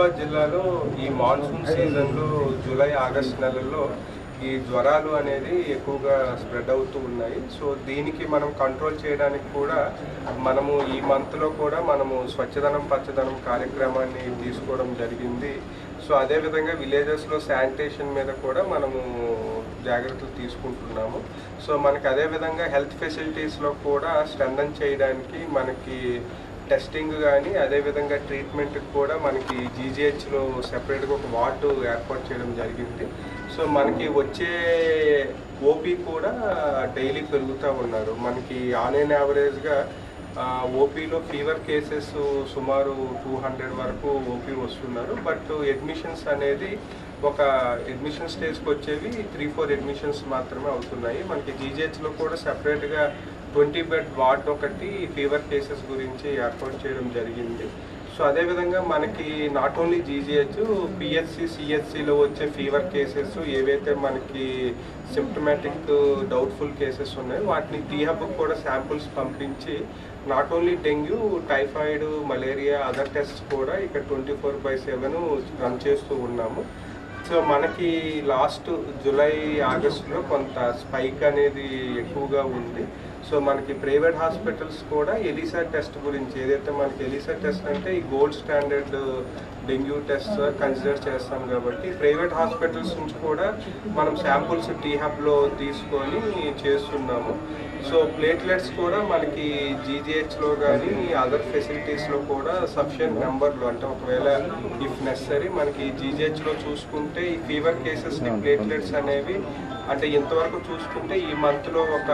నిజామాబాద్ జిల్లాలో ఈ మాన్సూన్ సీజన్లో జూలై ఆగస్ట్ నెలల్లో ఈ జ్వరాలు అనేది ఎక్కువగా స్ప్రెడ్ అవుతూ ఉన్నాయి. సో దీనికి మనం కంట్రోల్ చేయడానికి కూడా మనము ఈ మంత్లో కూడా మనము స్వచ్ఛదనం పచ్చదనం కార్యక్రమాన్ని తీసుకోవడం జరిగింది. సో అదేవిధంగా విలేజెస్లో శానిటేషన్ మీద కూడా మనము జాగ్రత్తలు తీసుకుంటున్నాము. సో మనకి అదేవిధంగా హెల్త్ ఫెసిలిటీస్లో కూడా స్ట్రెంథన్ చేయడానికి మనకి టెస్టింగ్ కానీ అదేవిధంగా ట్రీట్మెంట్కి కూడా మనకి జీజీహెచ్లో సెపరేట్గా ఒక వార్డు ఏర్పాటు చేయడం జరిగింది. సో మనకి వచ్చే ఓపీ కూడా డైలీ పెరుగుతూ ఉన్నారు. మనకి ఆన్ ఎన్ యావరేజ్గా ఓపీలో ఫీవర్ కేసెస్ సుమారు టూ హండ్రెడ్ వరకు ఓపీ వస్తున్నారు. బట్ అడ్మిషన్స్ అనేది ఒక అడ్మిషన్ స్టేజ్కి వచ్చేవి త్రీ ఫోర్ అడ్మిషన్స్ మాత్రమే అవుతున్నాయి. మనకి జీజీహెచ్లో కూడా సెపరేట్గా ట్వంటీ బెడ్ వార్డ్ ఒకటి ఫీవర్ కేసెస్ గురించి ఏర్పాటు చేయడం జరిగింది. సో అదేవిధంగా మనకి నాట్ ఓన్లీ జీజీహెచ్ పిహెచ్సి సిహెచ్సిలో వచ్చే ఫీవర్ కేసెస్ ఏవైతే మనకి సిమ్టమాటిక్ డౌట్ఫుల్ కేసెస్ ఉన్నాయో వాటిని టీహబ్ కూడా శాంపుల్స్ పంపించి not only dengue typhoid malaria other test కూడా ఇక్కడ twenty four by seven run చేస్తూ ఉన్నాము. సో మనకి లాస్ట్ జూలై ఆగస్టులో కొంత స్పైక్ అనేది ఎక్కువగా ఉంది. సో మనకి ప్రైవేట్ హాస్పిటల్స్ కూడా ఎలిసా టెస్ట్ గురించి ఏదైతే మనకి ఎలిసా టెస్ట్ అంటే ఈ gold standard dengue test consider చేస్తాం కాబట్టి ప్రైవేట్ హాస్పిటల్స్ నుంచి కూడా మనం శాంపుల్స్ టీ హబ్లో తీసుకొని చేస్తున్నాము. సో ప్లేట్లెట్స్ కూడా మనకి జీజీహెచ్లో కానీ అదర్ ఫెసిలిటీస్లో కూడా సఫిషియంట్ నెంబర్లు అంటే ఒకవేళ ఇఫ్ నెసరీ మనకి జీజీహెచ్లో చూసుకుంటే ఈ ఫీవర్ కేసెస్ని ప్లేట్లెట్స్ అనేవి అంటే ఇంతవరకు చూసుకుంటే ఈ మంత్లో ఒక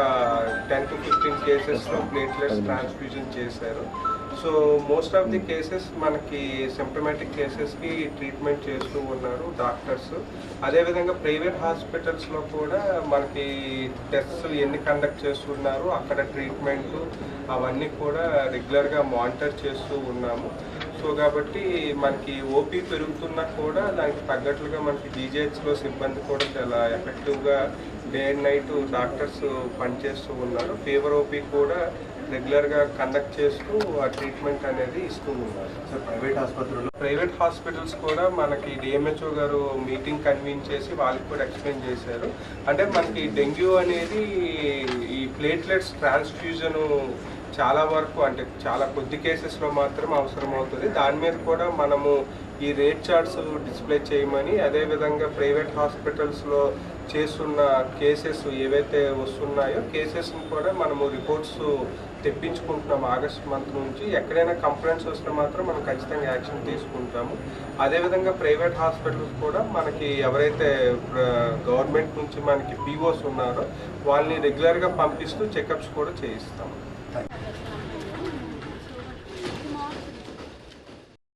టెన్ టు ఫిఫ్టీన్ కేసెస్లో ప్లేట్లెట్స్ ట్రాన్స్ఫ్యూజన్ చేశారు. So most of the cases మనకి సిమ్టమాటిక్ కేసెస్కి ట్రీట్మెంట్ చేస్తూ ఉన్నారు డాక్టర్స్. అదేవిధంగా ప్రైవేట్ హాస్పిటల్స్లో కూడా మనకి టెస్ట్స్ ఎన్ని కండక్ట్ చేస్తున్నారు అక్కడ ట్రీట్మెంట్ అవన్నీ కూడా రెగ్యులర్గా మానిటర్ చేస్తూ ఉన్నాము. సో కాబట్టి మనకి ఓపీ పెరుగుతున్నా కూడా దానికి తగ్గట్లుగా మనకి డీజేహెచ్లో సిబ్బంది కూడా చాలా ఎఫెక్టివ్గా డే అండ్ నైట్ డాక్టర్స్ పనిచేస్తూ ఉన్నారు. ఫీవర్ ఓపీ కూడా రెగ్యులర్గా కండక్ట్ చేస్తూ ఆ ట్రీట్మెంట్ అనేది ఇస్తూ ఉన్నారు. సార్ ప్రైవేట్ ఆసుపత్రుల్లో? ప్రైవేట్ హాస్పిటల్స్ కూడా మనకి డిఎంహెచ్ఓ గారు మీటింగ్ కన్వీన్ చేసి వాళ్ళకి కూడా ఎక్స్ప్లెయిన్ చేశారు. అంటే మనకి డెంగ్యూ అనేది ఈ ప్లేట్లెట్స్ ట్రాన్స్ఫ్యూజన్ చాలా వరకు అంటే చాలా కొద్ది కేసెస్లో మాత్రం అవసరం అవుతుంది దాని మీద కూడా మనము ఈ రేట్ చార్ట్స్ డిస్ప్లే చేయమని అదేవిధంగా ప్రైవేట్ హాస్పిటల్స్లో చేస్తున్న కేసెస్ ఏవైతే వస్తున్నాయో కేసెస్ని కూడా మనము రిపోర్ట్స్ తెప్పించుకుంటున్నాం ఆగస్ట్ మంత్ నుంచి. ఎక్కడైనా కంప్లైంట్స్ వస్తే మాత్రం మనం ఖచ్చితంగా యాక్షన్ తీసుకుంటాము. అదేవిధంగా ప్రైవేట్ హాస్పిటల్స్ కూడా మనకి ఎవరైతే గవర్నమెంట్ నుంచి మనకి పీఓస్ ఉన్నారో వాళ్ళని రెగ్యులర్గా పంపిస్తూ చెకప్స్ కూడా చేయిస్తాము